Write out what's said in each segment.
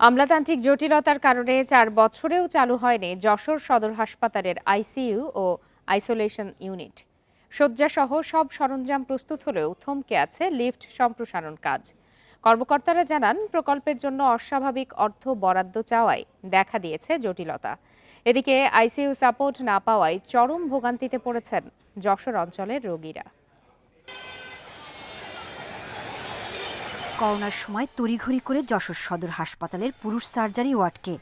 আমলাতান্ত্রিক জটিলতার কারণে চার বছরেও চালু হয়নি যশোর সদর হাসপাতালের আইসিইউ ও আইসোলেশন ইউনিট। শয্যাসহ সব সরঞ্জাম প্রস্তুত হলেও থমকে আছে লিফট সম্প্রসারণ কাজ। কর্মকর্তারা জানান, প্রকল্পের জন্য অস্বাভাবিক অর্থ বরাদ্দ চাওয়ায় দেখা দিয়েছে জটিলতা। এদিকে আইসিইউ সাপোর্ট না পাওয়ায় চরম ভোগান্তিতে পড়েছেন যশোর অঞ্চলের রোগীরা। করোনার সময় তড়িঘড়ি করে যশোর সদর হাসপাতালের পুরুষ সার্জারি ওয়ার্ডকে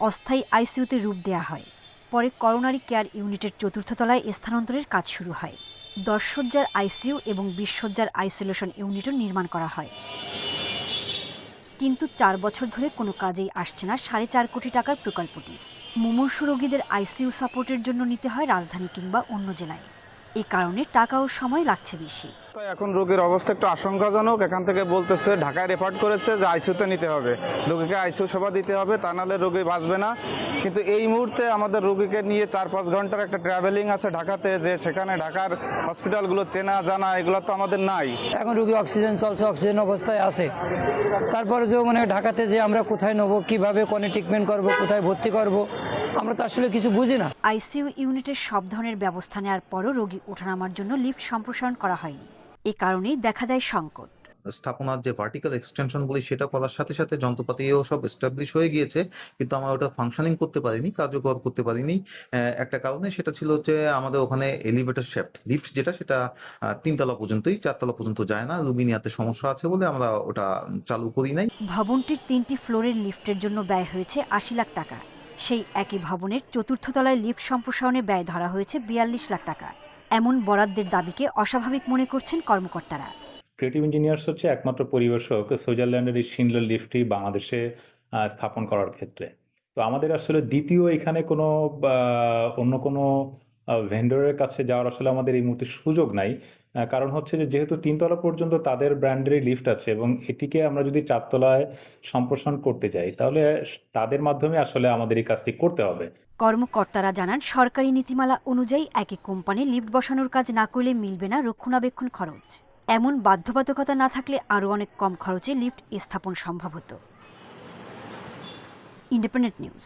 অস্থায়ী আইসিইউতে রূপ দেওয়া হয়। পরে করোনারি কেয়ার ইউনিটের চতুর্থ তলায় স্থানান্তরের কাজ শুরু হয়। দশ শয্যার আইসিইউ এবং বিশ শয্যার আইসোলেশন ইউনিটও নির্মাণ করা হয়। কিন্তু চার বছর ধরে কোনো কাজেই আসছে না সাড়ে চার কোটি টাকার প্রকল্পটি। মুমূর্ষু রোগীদের আইসিইউ সাপোর্টের জন্য নিতে হয় রাজধানী কিংবা অন্য জেলায়। এই কারণে টাকা ও সময় লাগছে বেশি। এখন রোগীর অবস্থা একটু আশঙ্কাজনক, এখান থেকে বলতেছে, ঢাকায় রেফার করেছে যে আইসিউতে নিতে হবে। রোগীকে আইসিউ সেবা দিতে হবে, তা নাহলে রোগী বাঁচবে না। কিন্তু এই মুহূর্তে আমাদের রোগীকে নিয়ে চার পাঁচ ঘণ্টার একটা ট্রাভেলিং আছে ঢাকাতে, যে সেখানে ঢাকার হসপিটালগুলো চেনা জানা এগুলো তো আমাদের নাই। এখন রুগী অক্সিজেন চলছে অক্সিজেন অবস্থায় আছে। তারপরে যে মানে ঢাকাতে যে আমরা কোথায় নেব কীভাবে কোনে ট্রিটমেন্ট করব কোথায় ভর্তি করব আমরা তো আসলে কিছু বুঝি না। আইসিইউ ইউনিটের সব ধরনের ব্যবস্থা নেওয়ার পরও রোগী ওঠানামার জন্য লিফট সম্প্রসারণ করা হয়নি। এ কারণেই দেখা দেয় সংকট। স্থাপনার যে ভার্টিক্যাল এক্সটেনশনগুলি সেটা করার সাথে সাথে যন্ত্রপাতিও সব এস্টাবলিশ হয়ে গিয়েছে। কিন্তু আমরা ওটা ফাংশনিং করতে পারিনি, কার্যকর করতে পারিনি। একটা কারণে সেটা ছিল যে আমাদের ওখানে এলিভেটর শেফট লিফট যেটা, সেটা তিনতলা পর্যন্তই, চারতলা পর্যন্ত যায় না। রুগী নিয়াতে সমস্যা আছে বলে আমরা ওটা চালু করি নাই। ভবনটির তিনটি ফ্লোরের লিফটের জন্য ব্যয় হয়েছে আশি লাখ টাকা। সেই একই ভবনের চতুর্থ তলায় লিফট সম্প্রসারণে ব্যয় ধরা হয়েছে বিয়াল্লিশ লাখ টাকা। এমন বরাদ্দের দাবিকে অস্বাভাবিক মনে করছেন কর্মকর্তারা। ক্রিয়েটিভ ইঞ্জিনিয়ার্স হচ্ছে একমাত্র পরিবেশক সুইজারল্যান্ডের এই শিনলার লিফটটি বাংলাদেশে স্থাপন করার ক্ষেত্রে। তো আমাদের আসলে দ্বিতীয় এখানে কোনো অন্য কোনো ভেন্ডরের কাছে যাওয়ার আসলে আমাদের এই মুহূর্তে সুযোগ নাই। কারণ হচ্ছে যে যেহেতু তিনতলা পর্যন্ত তাদের ব্র্যান্ডেরই লিফট আছে এবং এটিকে আমরা যদি চারতলায় সম্প্রসারণ করতে যাই, তাহলে তাদের মাধ্যমে আসলে আমাদের এই কাজটি করতে হবে। কর্মকর্তারা জানান, সরকারি নীতিমালা অনুযায়ী একই কোম্পানি লিফট বসানোর কাজ না করলে মিলবে না রক্ষণাবেক্ষণ খরচ। এমন বাধ্যবাধকতা না থাকলে আরও অনেক কম খরচে লিফট স্থাপন সম্ভব হতো। Independent News.